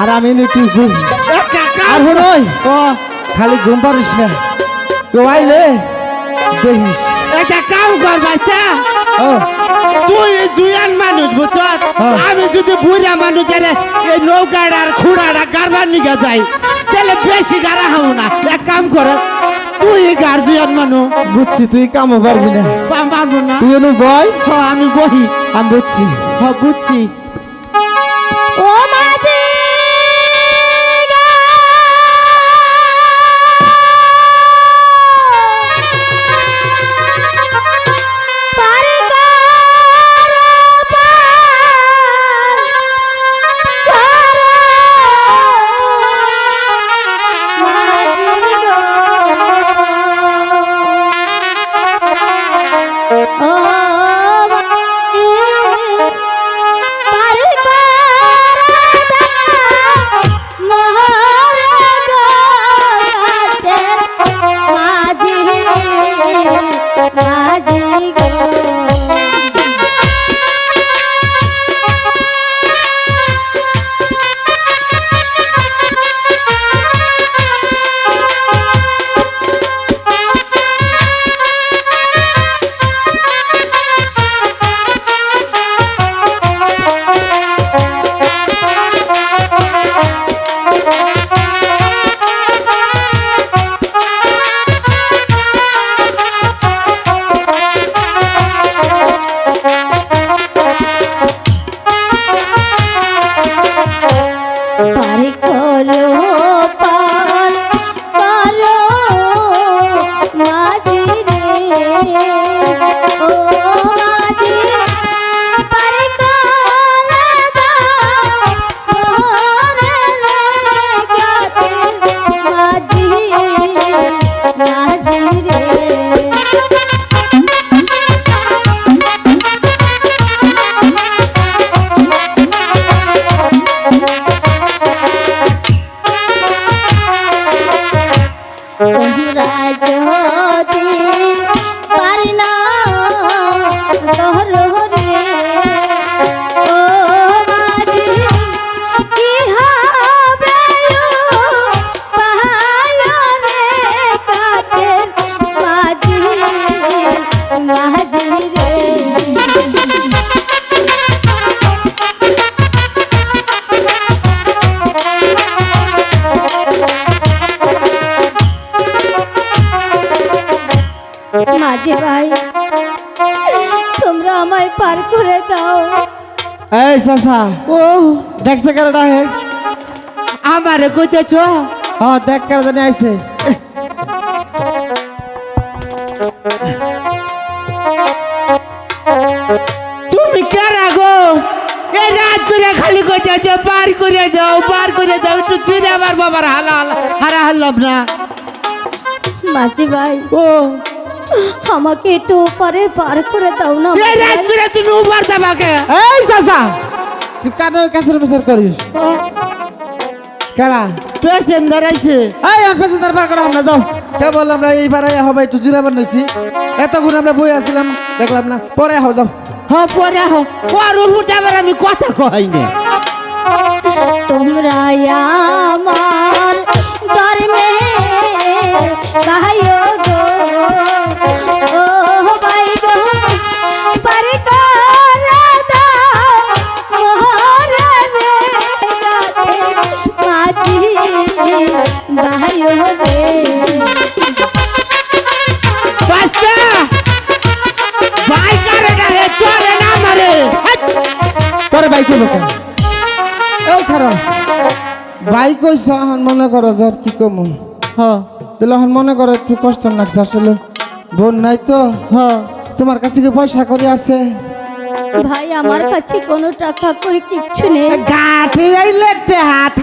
আর আমি একটু ঘুম। আর ও খালি ঘুম পারিস না। কেউ আইলে দেখিস। এটা কাম কর বাচ্চা ও। তুই দুয়ান মানুষ বুঝছ হ্যাঁ। আমি যদি বুড়া মানুষের এই নৌকাটা আর খুঁড়াটা গারবার নিকে যাই তাহলে বেশি গাড়া হব না। এক কাম করে তুই গার্জিয়ান মানুষ। বুঝছি তুই কামও পারবি না। পারব না। তুই হ, আমি বহি। আমি বুঝছি। হ বুঝছি। মাঝি মাঝি ভাই তোমরা আমায় পার করে দাও। এই চাচা ও। দেখছে কেডা হে? আমারে কইতেছ? হ্যাঁ দেখ কেডা জানি আইছে। তুমি কেরা গো? এই রাত করে খালি কইতেছ পার করে দাও পার করে দাও একটু চিনে আমার বাবার হালা হারা হারলাম না। মাঝি ভাই ও। আমাকে একটু পরে পার করে দাও না এই রাত করে তুমি উবার দেবাকে এই চাচা তুই কানে কাছের পেছর করিস। কেডা পেশেন্টার আইছে। এই আমি পেছন পার করা আমরা যাও। কেবল আমরা এইবার হবে একটু জিরাবার নইছি এতক্ষণ আমরা বই আসছিলাম দেখলাম না। পরে হও যাও। হ পরে হ ওর উপর আবার আমি কথা কই না। তোমরা আমার ধর্মে এই বাইক কইছ হন মনে করো যার কি কম? হ। তাহলে হন মনে করো একটু কষ্ট লাগছে আসলে। বোন নাই তো। হ। তোমার কাছে কি পয়সা করে আছে? ভাই আমার কাছে কোনো টাকা করে কিচ্ছু নেই। গাঠি আইলে হাত